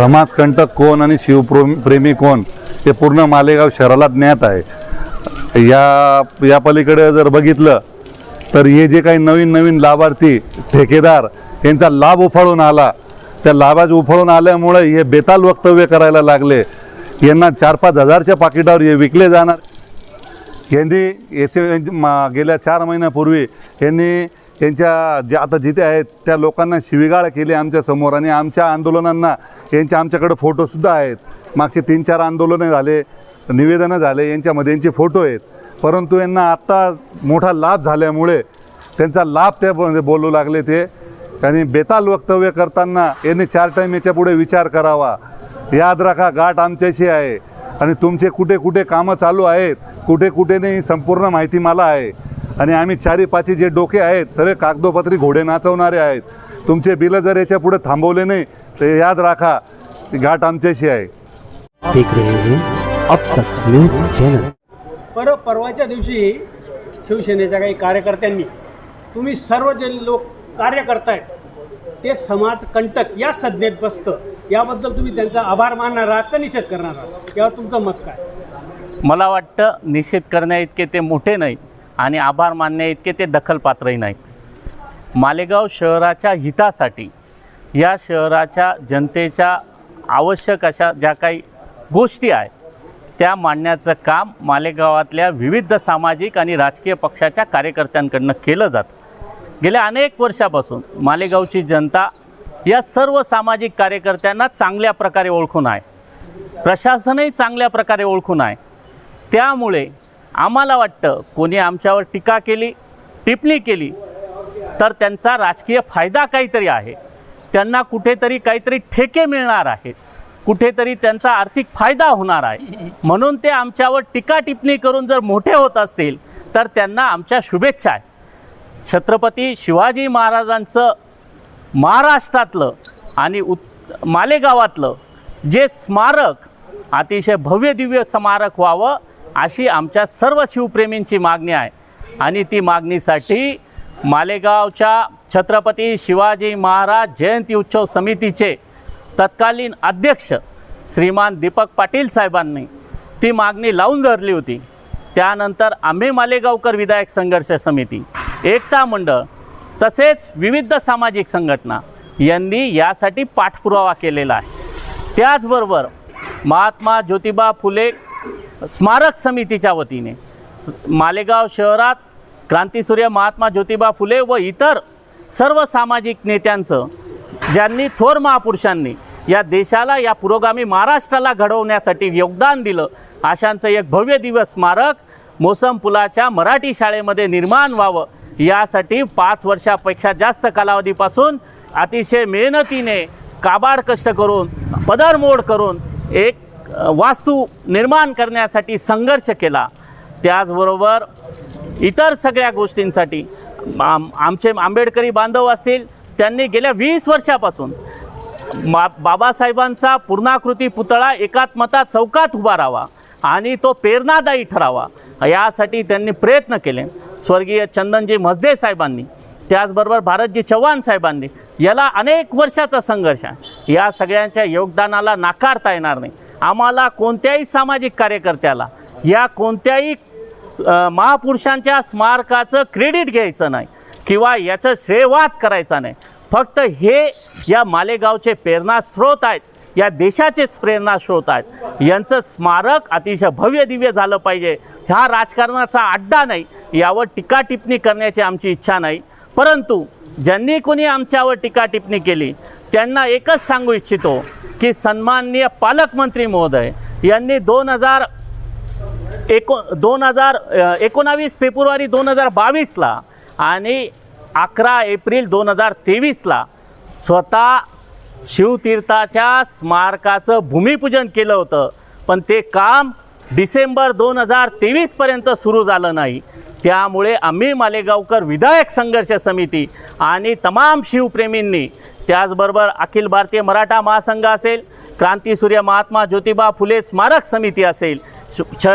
समाजकंटक कोण आणि शिवप्रेमी प्रेमी कोण हे पूर्ण मालेगाव शहराला ज्ञात आहे. या या पलीकडे जर बघितलं तर हे जे काही नवीन नवीन लाभार्थी ठेकेदार यांचा लाभ उफाळून आला. त्या लाभाच उफाळून आल्यामुळे हे बेताल वक्तव्य करायला लागले. यांना चार पाच हजारच्या पाकिटावर हे विकले जाणार. यांनी याचे मा- गेल्या चार महिन्यापूर्वी यांनी यांच्या ज्या आता जिथे आहेत त्या लोकांना शिवीगाळ केली आमच्यासमोर आणि आमच्या आंदोलनांना यांच्या आमच्याकडे फोटोसुद्धा आहेत. मागचे तीन चार आंदोलनं झाले निवेदनं झाले यांच्यामध्ये यांचे फोटो आहेत. परंतु यांना आत्ता मोठा लाभ झाल्यामुळे त्यांचा लाभ त्यामध्ये बोलू लागले ते. आणि बेताल वक्तव्य करताना यांनी चार टाईम याच्यापुढे विचार करावा. याद राखा गाठ आमच्याशी आहे. आणि तुमचे कुठे कुठे कामं चालू आहेत कुठे कुठे नाही संपूर्ण माहिती मला आहे. आणि आम्ही चारी पाची जे डोके आहेत सर्व कागदोपत्री घोडे नाचवणारे आहेत. तुमचे बिलं जर याच्यापुढे थांबवले नाही तर याद राखा ती गाठ आमच्याशी आहे. देख रहे हैं अब तक न्यूज चैनल। पर परवाच्या दिवशी शिवसेनेच्या काही कार्यकर्त्यांनी तुम्ही सर्व जे लोक कार्य करतायत ते समाज कंटक या संज्ञेत बसतं. याबद्दल तुम्ही त्यांचा आभार मानणार आहात का निषेध करणार आहात? यावर तुमचं मत काय? मला वाटतं निषेध करण्या इतके ते मोठे नाहीत. आणि आभार मानण्या इतके ते दखलपात्रही नाहीत. मालेगाव शहराच्या हितासाठी या शहराच्या जनतेच्या आवश्यक अशा ज्या काही गोष्टी आहेत त्या मांडण्याचं काम मालेगावातल्या विविध सामाजिक आणि राजकीय पक्षाच्या कार्यकर्त्यांकडनं केलं जातं. गेल्या अनेक वर्षापासून मालेगावची जनता या सर्व सामाजिक कार्यकर्त्यांना चांगल्या प्रकारे ओळखून आहे. प्रशासनही चांगल्या प्रकारे ओळखून आहे. त्यामुळे आम्हाला वाटतं कोणी आमच्यावर टीका केली टिप्पणी केली तर त्यांचा राजकीय फायदा काहीतरी आहे. त्यांना कुठेतरी काहीतरी ठेके मिळणार आहेत. कुठेतरी त्यांचा आर्थिक फायदा होणार आहे. म्हणून ते आमच्यावर टीका टिप्पणी करून जर मोठे होत असतील तर त्यांना आमच्या शुभेच्छा आहे छत्रपती शिवाजी महाराजांचं महाराष्ट्रातलं आणि उत् मालेगावातलं जे स्मारक अतिशय भव्य दिव्य स्मारक व्हावं अशी आमच्या सर्व शिवप्रेमींची मागणी आहे. आणि ती मागणीसाठी मालेगावच्या छत्रपती शिवाजी महाराज जयंती उत्सव समितीचे तत्कालीन अध्यक्ष श्रीमान दीपक पाटील साहेबांनी ती मागणी लावून धरली होती. त्यानंतर आम्ही मालेगावकर विधायक संघर्ष समिती एकता मंडळ तसेच विविध सामाजिक संघटना यांनी यासाठी पाठपुरावा केलेला आहे. त्याचबरोबर महात्मा ज्योतिबा फुले स्मारक समितीच्या वतीने. मालेगाव शहरात क्रांतीसूर्य महात्मा ज्योतिबा फुले व इतर सर्व सामाजिक नेत्यांचं ज्यांनी थोर महापुरुषांनी या देशाला या पुरोगामी महाराष्ट्राला घडवण्यासाठी योगदान दिलं अशांचं एक भव्य दिव्य स्मारक मोसम पुलाच्या मराठी शाळेमध्ये निर्माण व्हावं. यासाठी पाच वर्षापेक्षा जास्त कालावधीपासून अतिशय मेहनतीने काबाड कष्ट करून पदरमोड करून एक वास्तू निर्माण करण्यासाठी संघर्ष केला. त्याचबरोबर इतर सगळ्या गोष्टींसाठी आम आमचे आंबेडकरी बांधव असतील त्यांनी गेल्या वीस वर्षापासून मा बाबासाहेबांचा पूर्णाकृती पुतळा एकात्मता चौकात उभा राहावा आणि तो प्रेरणादायी ठरावा यासाठी त्यांनी प्रयत्न केले. स्वर्गीय चंदनजी मजदे साहेबांनी त्याचबरोबर भारतजी चव्हाण साहेबांनी याला अनेक वर्षाचा संघर्ष आहे. या सगळ्यांच्या योगदानाला नाकारता येणार नाही. आम्हाला कोणत्याही सामाजिक कार्यकर्त्याला या कोणत्याही महापुरुषांच्या स्मारकाचं क्रेडिट घ्यायचं नाही किंवा याचं श्रेयवाद करायचा नाही. फक्त हे या मालेगावचे प्रेरणास्रोत आहेत या देशाचेच प्रेरणास्रोत आहेत. यांचं स्मारक अतिशय भव्य दिव्य झालं पाहिजे. ह्या राजकारणाचा अड्डा नाही यावर टीका टिप्पणी करण्याची आमची इच्छा नाही. परंतु ज्यांनी कोणी आमच्यावर टीका टिप्पणी केली त्यांना एकच सांगू इच्छितो की सन्माननीय पालकमंत्री महोदय यांनी दोन हजार एको दोन हजार एकोणावीस फेब्रुवारी दोन हजार बावीसला आणि अकरा एप्रिल दोन हजार तेवीसला स्वतः शिवतीर्थाच्या स्मारकाचं भूमिपूजन केलं होतं. पण ते काम डिसेंबर दोन हजार तेवीसपर्यंत सुरू झालं नाही. त्यामुळे आम्ही मालेगावकर विधायक संघर्ष समिती आणि तमाम शिवप्रेमींनी त्याचबरोबर अखिल भारतीय मराठा महासंघ असेल क्रांतीसूर्य महात्मा ज्योतिबा फुले स्मारक समिती असेल श छ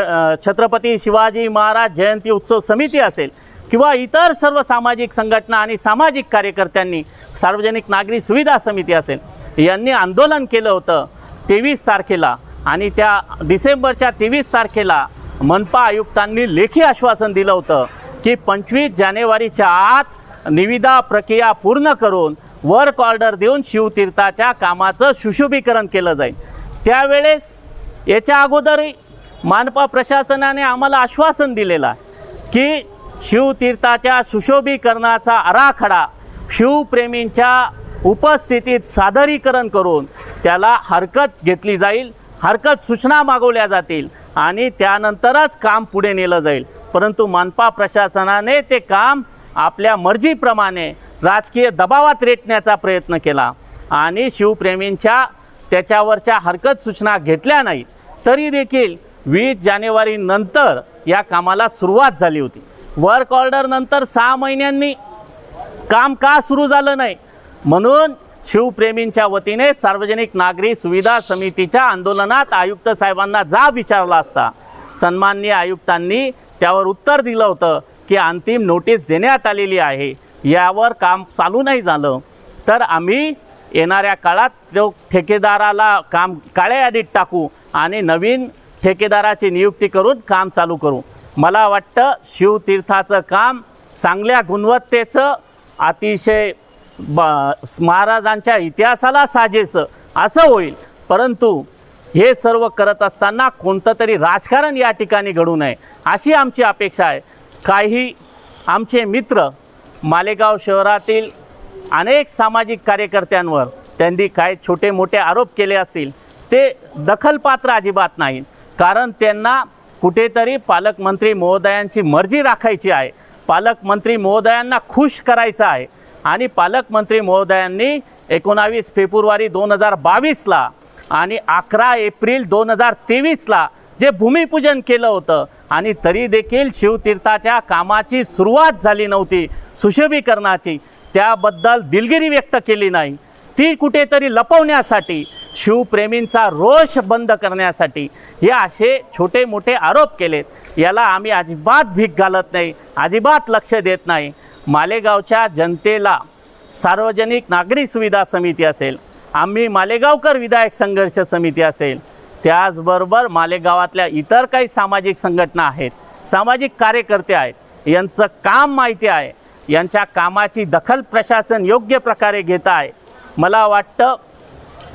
छत्रपती शिवाजी महाराज जयंती उत्सव समिती असेल किंवा इतर सर्व सामाजिक संघटना आणि सामाजिक कार्यकर्त्यांनी सार्वजनिक नागरी सुविधा समिती असेल यांनी आंदोलन केलं होतं तेवीस तारखेला. आणि त्या डिसेंबरच्या तेवीस तारखेला मनपा आयुक्तांनी लेखी आश्वासन दिलं होतं की पंचवीस जानेवारीच्या आत निविदा प्रक्रिया पूर्ण करून वर्क ऑर्डर देऊन शिवतीर्थाच्या कामाचं सुशोभीकरण केलं जाईल. त्यावेळेस याच्या अगोदरही मानपा प्रशासनाने आम्हाला आश्वासन दिलेलं आहे की शिवतीर्थाच्या सुशोभीकरणाचा आराखडा शिवप्रेमींच्या उपस्थितीत सादरीकरण करून त्याला हरकत घेतली जाईल हरकत सूचना मागवल्या जातील आणि त्यानंतरच काम पुढे नेलं जाईल. परंतु मानपा प्रशासनाने ते काम आपल्या मर्जीप्रमाणे राजकीय दबावात रेटण्याचा प्रयत्न केला. आणि शिवप्रेमींच्या त्याच्यावरच्या हरकत सूचना घेतल्या नाही तरी देखील वीस जानेवारी नंतर या कामाला सुरुवात झाली होती. वर्क ऑर्डर नंतर सहा महिन्यांनी काम का सुरू झालं नाही? म्हणून शिवप्रेमींच्या वतीने सार्वजनिक नागरी सुविधा समितीच्या आंदोलनात आयुक्त साहेबांना जाब विचारला असता. सन्माननीय आयुक्तांनी त्यावर उत्तर दिलं होतं. की अंतिम नोटीस देण्यात आलेली आहे. यावर काम चालू नाही झालं. तर आम्ही येणाऱ्या काळात तो ठेकेदाराला काम काळ्या यादीत टाकू आणि नवीन ठेकेदाराची नियुक्ती करून काम चालू करू. मला वाटतं शिवतीर्थाचं काम चांगल्या गुणवत्तेचं अतिशय ब महाराजांच्या इतिहासाला साजेसं असं होईल. परंतु हे सर्व करत असताना कोणतं तरी राजकारण या ठिकाणी घडू नये अशी आमची अपेक्षा आहे. काही आमचे मित्र मालेगाव शहरातील अनेक सामाजिक कार्यकर्त्यांवर त्यांनी काय छोटे मोठे आरोप केले असतील ते दखलपात्र अजिबात नाहीत कारण त्यांना कुठेतरी पालकमंत्री महोदयांची मर्जी राखायची आहे. पालकमंत्री महोदयांना खुश करायचं आहे. आणि पालकमंत्री महोदयांनी एकोणावीस फेब्रुवारी दोन हजार बावीसला आणि अकरा एप्रिल दोन हजार तेवीसला जे भूमिपूजन केलं होतं आणि तरी देखील शिवतीर्थाच्या कामाची सुरुवात झाली नव्हती सुशोभीकरणाची. त्याबद्दल दिलगिरी व्यक्त केली नाही. ती कुठेतरी लपवण्यासाठी शिवप्रेमींचा रोष बंद करण्यासाठी हे असे छोटे मोठे आरोप केलेत. याला आम्ही अजिबात भीक घालत नाही अजिबात लक्ष देत नाही. मालेगावच्या जनतेला सार्वजनिक नागरी सुविधा समिती असेल आम्ही मालेगावकर विधायक संघर्ष समिती असेल त्याचबरोबर मालेगावातल्या इतर काही सामाजिक संघटना आहेत सामाजिक कार्यकर्ते आहेत यांचं काम माहिती आहे यांच्या कामाची दखल प्रशासन योग्य प्रकारे घेत आहे. मला वाटतं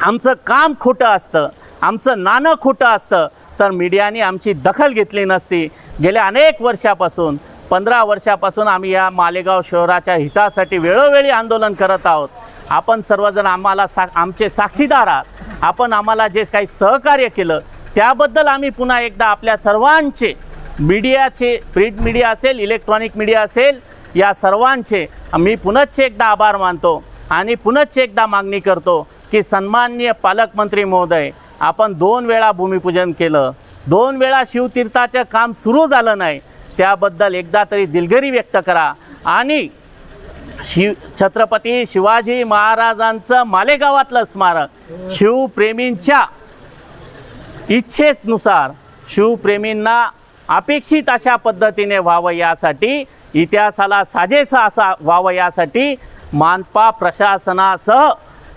आमचं काम खोटं असतं आमचं नाणं खोटं असतं तर मीडियाने आमची दखल घेतली नसती. गेल्या अनेक वर्षापासून पंधरा वर्षापासून आम्ही या मालेगाव शहराच्या हितासाठी वेळोवेळी आंदोलन करत आहोत. आपण सर्वजण आम्हाला सा आमचे साक्षीदार आहात. आपण आम्हाला जे काही सहकार्य केलं त्याबद्दल आम्ही पुन्हा एकदा आपल्या सर्वांचे मीडियाचे प्रिंट मीडिया असेल इलेक्ट्रॉनिक मीडिया असेल या सर्वांचे मी पुनश्च एकदा आभार मानतो आणि पुनश्च एकदा मागणी करतो की सन्माननीय पालकमंत्री महोदय आपण दोन वेळा भूमिपूजन केलं दोन वेळा शिवतीर्थाचं काम सुरू झालं नाही त्याबद्दल एकदा तरी दिलगिरी व्यक्त करा आणि शिव छत्रपती शिवाजी महाराजांचं मालेगावातलं स्मारक. शिवप्रेमींच्या इच्छेनुसार शिवप्रेमींना अपेक्षित अशा पद्धतीने व्हावं यासाठी इतिहासाला साजेसा असा व्हावं यासाठी मानपा प्रशासनासह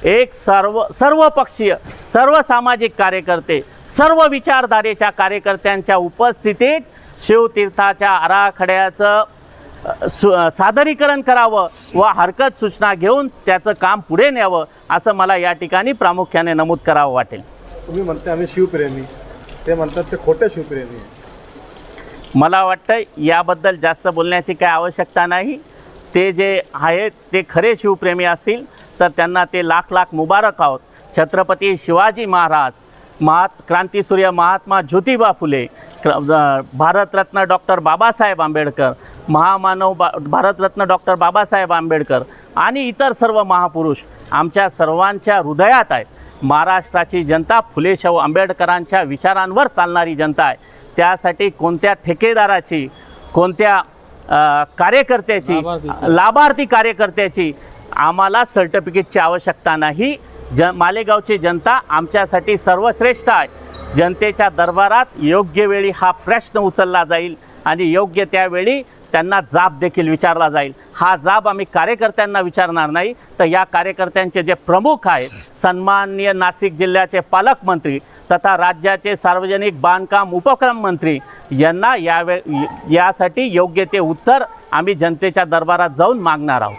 एक सर्व सर्वपक्षीय सर्व सामाजिक कार्यकर्ते सर्व विचारधारेच्या कार्यकर्त्यांच्या उपस्थितीत शिवतीर्थाच्या आराखड्याचं सादरीकरण करावं व हरकत सूचना घेऊन त्याचं काम पुढे न्यावं असं मला या ठिकाणी प्रामुख्याने नमूद करावं वाटेल. तुम्ही म्हणता आम्ही शिवप्रेमी. ते म्हणतात ते खोटे शिवप्रेमी. मला वाटतं याबद्दल जास्त बोलण्याची काय आवश्यकता नाही. ते जे आहेत ते खरे शिवप्रेमी असतील तर त्यांना ते लाख लाख मुबारक आहोत. छत्रपती शिवाजी महाराज महात क्रांतीसूर्य महात्मा ज्योतिबा फुले क्र- भारतरत्न डॉक्टर बाबासाहेब आंबेडकर महामानव बा भारतरत्न डॉक्टर बाबासाहेब आंबेडकर आणि इतर सर्व महापुरुष आमच्या सर्वांच्या हृदयात आहेत. महाराष्ट्राची जनता फुले शाहू आंबेडकरांच्या विचारांवर चालणारी जनता आहे. त्यासाठी कोणत्या ठेकेदाराची कोणत्या कार्यकर्त्याची लाभार्थी. कार्यकर्त्याची आम्हाला सर्टिफिकेटची आवश्यकता नाही. ज मालेगावची जनता आमच्यासाठी सर्वश्रेष्ठ आहे. जनतेच्या दरबारात योग्य वेळी हा प्रश्न उचलला जाईल आणि योग्य त्यावेळी त्यांना जाब देखील विचारला जाईल. हा जाब आम्ही कार्यकर्त्यांना विचारणार नाही. तर या कार्यकर्त्यांचे जे प्रमुख आहेत सन्माननीय नाशिक जिल्ह्याचे पालकमंत्री तथा राज्याचे सार्वजनिक बांधकाम उपक्रम मंत्री यांना यावे यासाठी योग्य ते उत्तर आम्ही जनतेच्या दरबारात जाऊन मागणार आहोत.